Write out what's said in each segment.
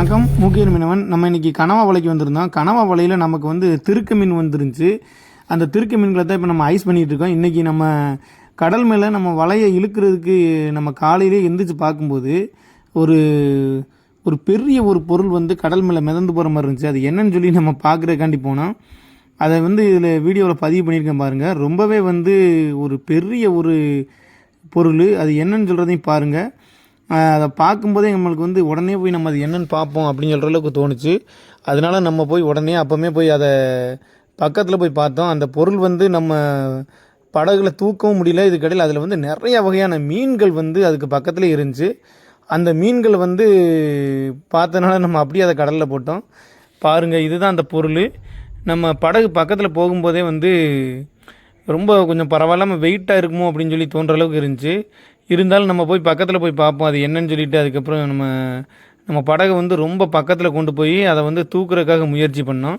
வணக்கம். மூக்கியர் மீனவன். நம்ம இன்னைக்கு கனவா வலைக்கு வந்திருந்தோம். கனவா வலையில் நமக்கு வந்து திருக்க மீன் வந்துருந்துச்சு. அந்த திருக்க மீன்களை தான் இப்போ நம்ம ஐஸ் பண்ணிகிட்டு இருக்கோம். இன்றைக்கி நம்ம கடல் மேலே நம்ம வலையை இழுக்கிறதுக்கு நம்ம காலையிலே எந்திரிச்சு பார்க்கும்போது ஒரு ஒரு பெரிய ஒரு பொருள் வந்து கடல் மேலே மிதந்து போகிற மாதிரி இருந்துச்சு. அது என்னன்னு சொல்லி நம்ம பார்க்குறதுக்காண்டி போனோம். அதை வந்து இதில் வீடியோவில் பதிவு பண்ணியிருக்கேன் பாருங்கள் ரொம்பவே வந்து ஒரு பெரிய ஒரு பொருள். அது என்னன்னு சொல்கிறதையும் பாருங்கள் அதை பார்க்கும்போதே நம்மளுக்கு வந்து உடனே போய் நம்ம அது என்னென்னு பார்ப்போம் அப்படின்னு சொல்கிற அளவுக்கு தோணுச்சு. அதனால நம்ம போய் உடனே அப்போமே போய் அதை பக்கத்தில் போய் பார்த்தோம். அந்த பொருள் வந்து நம்ம படகுல தூக்கவும் முடியல. இதுக்கடையில் அதில் வந்து நிறைய வகையான மீன்கள் வந்து அதுக்கு பக்கத்தில் இருந்துச்சு. அந்த மீன்கள் வந்து பார்த்தனால நம்ம அப்படியே அதை கடலில் போட்டோம். பாருங்கள் இதுதான் அந்த பொருள். நம்ம படகு பக்கத்தில் போகும்போதே வந்து ரொம்ப கொஞ்சம் பரவாயில்லாமல் வெயிட்டாக இருக்குமோ அப்படின்னு சொல்லி தோன்ற அளவுக்கு இருந்துச்சு. இருந்தாலும் நம்ம போய் பக்கத்தில் போய் பார்ப்போம். அது என்னன்னு சொல்லிட்டு அதுக்கப்புறம் நம்ம நம்ம படகை வந்து ரொம்ப பக்கத்தில் கொண்டு போய் அதை வந்து தூக்குறதுக்காக முயற்சி பண்ணோம்.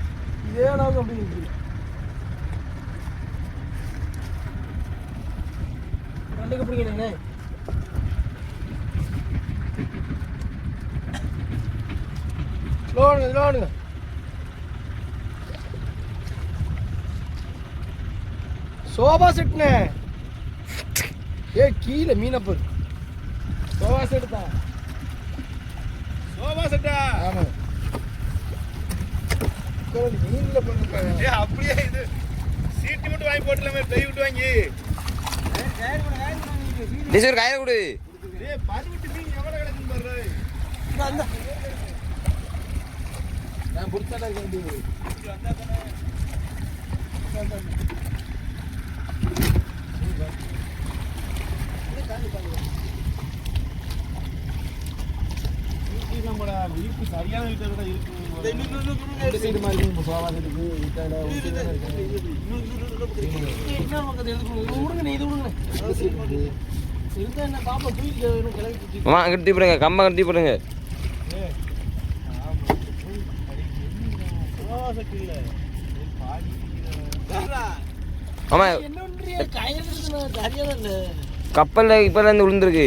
இதே அளவுக்கு அப்படி நிற்குது ரெண்டுக்கு பிடிக்கணுண்ணே லோனுங்க லோனுங்க சோபா செட்னே ஏ கீழே மீனப்பர் சோபா செட்டு தான் சோபா செட்டா. ஆமாம் மீனில் பண்ணிருக்காங்க அப்படியே இது சீட்டு மட்டும் வாங்கி போட்டுலாமே கை விட்டு வாங்கி. டிஸ் ஒரு கையில் கொடு பதிவிட்டு மீன் எவ்வளோ கிடக்குன்னு பாரு. நான் புடிச்சாடா வேண்டியது நம்மளோட வீட்டு சரியான வீட்டை விட இருக்கு. சைடு மாதிரி இருக்கு சோபா செட்டுக்கு வீட்டால என்ன பக்கத்து எடுக்கணும் இது விடுங்க நீ இது விடுங்க இருந்தா என்ன பாப்பா தூக்கி கிளம்பி அம்மா அங்கே தூக்கி போடுங்க கம்பம் கட்டி போடுங்க ஆமா கப்பலில் இப்போ இருந்து விழுந்துருக்கு.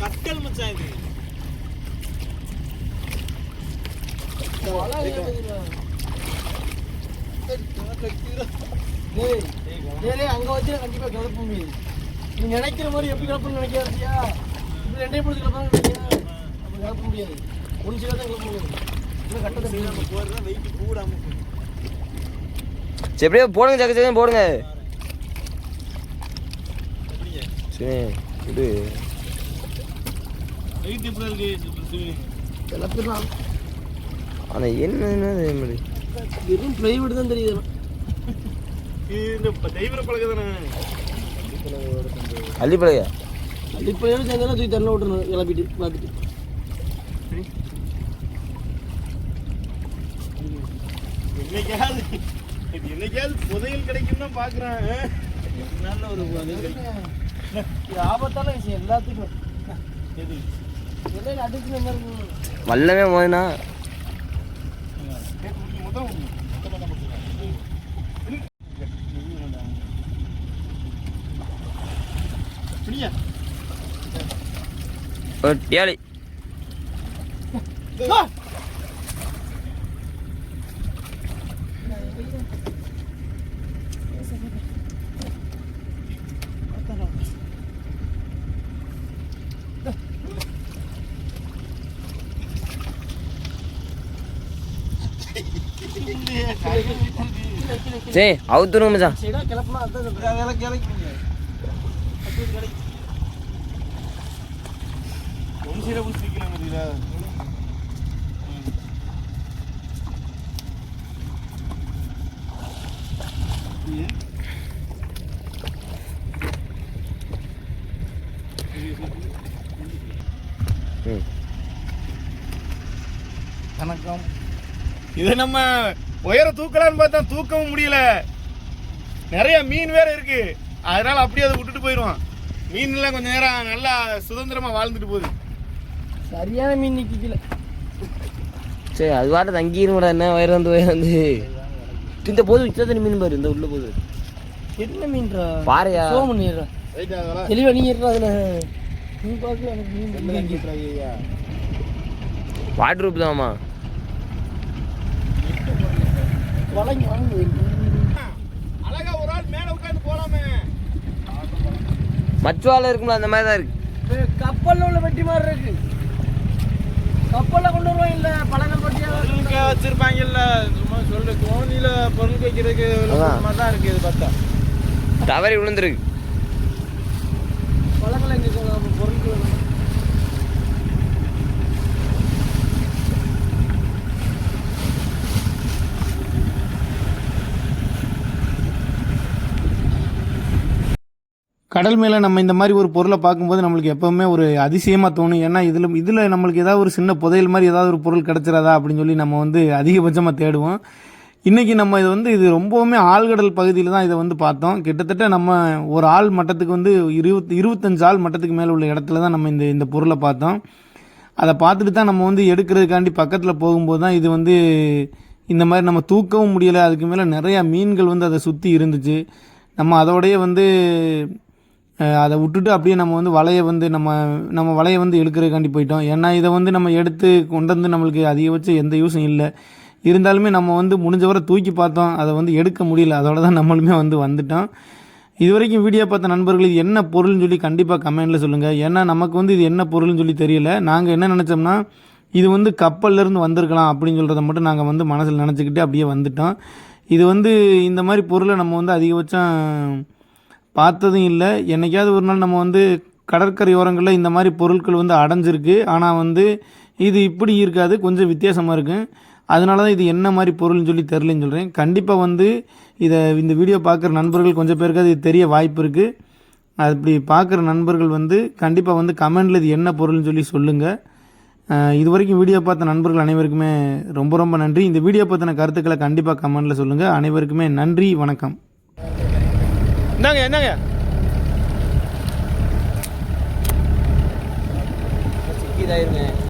கட்டல் மச்சான் இது. அங்க வச்சு கண்டிப்பா கிளப்ப முடியாது நீ நினைக்கிற மாதிரி எப்படி கிளப்பணும்னு நினைக்காதியா இப்படி ரெண்டே பொழுது கிளப்பணும் நினைக்கியா அப்படி கிளப்ப முடியாது. ஒன்று சில தான் கிளப்ப முடியாது இன்னும் கட்டத்தை போறதா வெயிட் கூடாம சரி எப்படியோ போடுங்க சக்க சக்கம் போடுங்க. சரி இது கிளப்பிடலாம் ஆனால் என்ன அதே மாதிரி வெறும் பிளைவுட் தான் தெரியுது அள்ளிப்படையா அடிப்படையோடு சேர்ந்தாலும் தூக்கி தள்ள விட்டுறணும் கிளப்பிட்டு பார்த்துட்டு என்னைக்காவது என்னைக்காவது புதையல் கிடைக்கும் தான் பாக்குறேன் நல்ல ஒரு புதையல் இது ஆபத்தான விஷயம் எல்லாத்துக்கும் எது வல்லவே மோதினா. ஒரு ஏழை ஆ! சரி அவுத்துருங்க மச்சான். வணக்கம். இதை நம்ம உயர தூக்கலான்னு பார்த்தா தூக்கவும் முடியல. நிறைய மீன் வேற இருக்கு. அதனால அப்படியே அதை விட்டுட்டு போயிடுவோம் மீன்லாம் கொஞ்ச நேரம் நல்லா சுதந்திரமா வாழ்ந்துட்டு போகுது. சரியான மீன் நிற்கல சரி அது வாட்ட தங்கிடும்டா என்ன வயிறு வந்து வயிறு வந்து. இந்த போது இத்தனை மீன் பாரு இந்த உள்ள போகுது என்ன மீன்ரா? பாறையா? சோம் பண்ணிடுறா ரைட் அதெல்லாம் தெளிவா நீ இருறா அதில். மீன் பார்க்கல எனக்கு மீன் வாட்டர் ரூப் தான்மா. வளைஞ்சு வாங்க. அழகா ஒரு ஆள் மேல உட்காந்து போலாமே. மச்சுவால இருக்கும்ல அந்த மாதிரி தான் இருக்கு கப்பல்ல உள்ள வெட்டி மாதிரி இருக்கு. கப்பல்ல கொண்டு வருவோம் இல்ல பழங்கள் பட்டியா? பொருளுக்கு வச்சிருப்பாங்கல்ல சும்மா சொல்லு. தோணியில பொருள் வைக்கிறதுக்கு தான் இருக்கு இது பார்த்தா. தவறி விழுந்துருக்கு பழங்கள் எங்க இருக்கு? பொருட்கள் வேணும். கடல் மேலே நம்ம இந்த மாதிரி ஒரு பொருளை பார்க்கும்போது நம்மளுக்கு எப்போவுமே ஒரு அதிசயமாக தோணும். ஏன்னா இதில் இதில் நம்மளுக்கு ஏதாவது ஒரு சின்ன புதையல் மாதிரி ஏதாவது ஒரு பொருள் கிடச்சிடாதா அப்படின்னு சொல்லி நம்ம வந்து அதிகபட்சமாக தேடுவோம். இன்றைக்கி நம்ம இது வந்து இது ரொம்பவுமே ஆழ்கடல் பகுதியில் தான் இதை வந்து பார்த்தோம். கிட்டத்தட்ட நம்ம ஒரு ஆள் மட்டத்துக்கு வந்து இருபத்தி இருபத்தஞ்சு ஆள் மட்டத்துக்கு மேலே உள்ள இடத்துல தான் நம்ம இந்த இந்த பொருளை பார்த்தோம். அதை பார்த்துட்டு தான் நம்ம வந்து எடுக்கிறதுக்காண்டி பக்கத்தில் போகும்போது தான் இது வந்து இந்த மாதிரி நம்ம தூக்கவும் முடியலை. அதுக்கு மேலே நிறையா மீன்கள் வந்து அதை சுற்றி இருந்துச்சு. நம்ம அதோடைய வந்து அதை விட்டுட்டு அப்படியே நம்ம வந்து வலையை வந்து நம்ம நம்ம வலையை வந்து எடுக்கிறதுக்காண்டி போயிட்டோம். ஏன்னா இதை வந்து நம்ம எடுத்து கொண்டு வந்து நம்மளுக்கு அதிகபட்சம் எந்த யூஸும் இல்லை. இருந்தாலுமே நம்ம வந்து முடிஞ்ச வரை தூக்கி பார்த்தோம். அதை வந்து எடுக்க முடியல. அதோட தான் நம்மளுமே வந்து வந்துட்டோம். இது வரைக்கும் வீடியோ பார்த்த நண்பர்கள் இது என்ன பொருள்னு சொல்லி கண்டிப்பாக கமெண்ட்டில் சொல்லுங்கள் ஏன்னா நமக்கு வந்து இது என்ன பொருள்னு சொல்லி தெரியல. நாங்கள் என்ன நினச்சோம்னா இது வந்து கப்பல்லேருந்து வந்திருக்கலாம் அப்படின்னு சொல்கிறத மட்டும் நாங்கள் வந்து மனசில் நினச்சிக்கிட்டு அப்படியே வந்துட்டோம். இது வந்து இந்த மாதிரி பொருளை நம்ம வந்து அதிகபட்சம் பார்த்ததும் இல்லை. என்னைக்காவது ஒரு நாள் நம்ம வந்து கடற்கரையோரங்களில் இந்த மாதிரி பொருட்கள் வந்து அடைஞ்சிருக்கு. ஆனால் வந்து இது இப்படி இருக்காது. கொஞ்சம் வித்தியாசமாக இருக்கும் அதனால தான் இது என்ன மாதிரி பொருள்னு சொல்லி தெரிலன்னு சொல்கிறேன் கண்டிப்பாக வந்து இதை இந்த வீடியோ பார்க்குற நண்பர்கள் கொஞ்சம் பேருக்கு அது தெரிய வாய்ப்பு இருக்குது அப்படி பார்க்குற நண்பர்கள் வந்து கண்டிப்பாக வந்து கமெண்டில் இது என்ன பொருள்னு சொல்லி சொல்லுங்கள் இது வரைக்கும் வீடியோ பார்த்த நண்பர்கள் அனைவருக்குமே ரொம்ப ரொம்ப நன்றி. இந்த வீடியோ பற்றின கருத்துக்களை கண்டிப்பாக கமெண்டில் சொல்லுங்கள் அனைவருக்குமே நன்றி. வணக்கம். என்னங்க என்னங்க? இதாயிருங்க